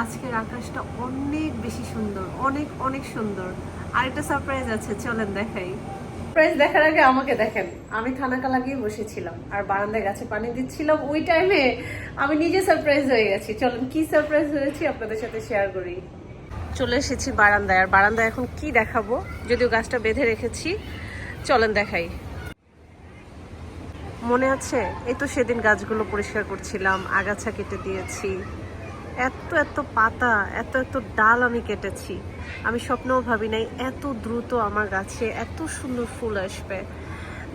আজকের আকাশটা অনেক বেশি সুন্দর অনেক অনেক সুন্দর। আর একটা সারপ্রাইজ আছে চলেন দেখাই। সারপ্রাইজ দেখার আগে আমাকে দেখেন আমি থানাকা লাগিয়ে বসেছিলাম আর বারান্দায় গাছে পানি দিচ্ছিলাম। ওই টাইমে আমি নিজে সারপ্রাইজ হয়ে গেছি। চলেন কি সারপ্রাইজ হয়েছি আপনাদের সাথে শেয়ার করি। চলে এসেছি বারান্দায় আর বারান্দায় এখন কি দেখাবো? যদিও গাছটা বেঁধে রেখেছি চলেন দেখাই। মনে আছে এই তো সেদিন গাছগুলো পরিষ্কার করছিলাম আগাছা কেটে দিয়েছি। এত এত পাতা, এত এত ডাল আমি কেটেছি। আমি স্বপ্নেও ভাবি নাই, এত দ্রুত আমার গাছে এত সুন্দর ফুল আসবে।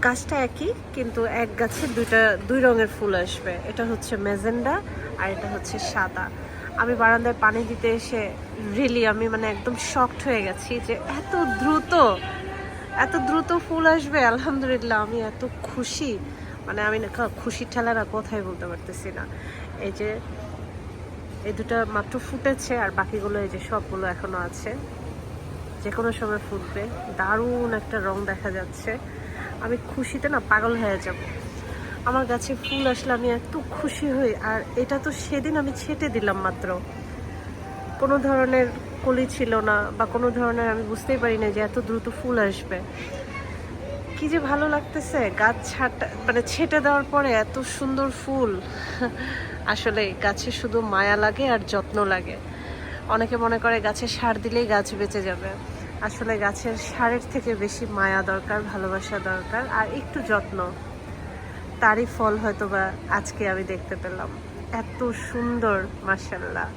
গাছটা একই, কিন্তু এক গাছে দুইটা, দুই রঙের ফুল আসবে। এটা হচ্ছে মেজেন্ডা আর এটা হচ্ছে সাদা। আমি বারান্দায় পানি দিতে এসে রিলি আমি মানে একদম শক্ট হয়ে গেছি যে এত দ্রুত এত দ্রুত ফুল আসবে। আলহামদুলিল্লাহ, আমি এত খুশি। মানে আমি না কা- খুশির ঠেলা না কোথায় বলতে পারতেছি না। এই যে এই দুটো মাত্র ফুটেছে আর বাকিগুলো এই যে সবগুলো এখনও আছে। যে কোনো সময় ফুটবে। দারুণ একটা রং দেখা যাচ্ছে। আমি খুশিতে না পাগল হয়ে যাব। আমার গাছে ফুল আসলে আমি এত খুশি হই, আর এটা তো সেদিন আমি ছেটে দিলাম মাত্র। কোনো ধরনের কলি ছিল না বা কোনো ধরনের আমি বুঝতেই পারি না যে এত দ্রুত ফুল আসবে। কি যে ভালো লাগতেছে গাছ ছাটা মানে ছেটে দেওয়ার পরে এত সুন্দর ফুল। আসলে গাছে শুধু মায়া লাগে আর যত্ন লাগে। অনেকে মনে করে গাছে সার দিলেই গাছ বেঁচে যাবে। আসলে গাছের সারের থেকে বেশি মায়া দরকার, ভালোবাসা দরকার আর একটু যত্ন। তারই ফল হয়তো বা আজকে আমি দেখতে পেলাম। এত সুন্দর মার্শাল্লাহ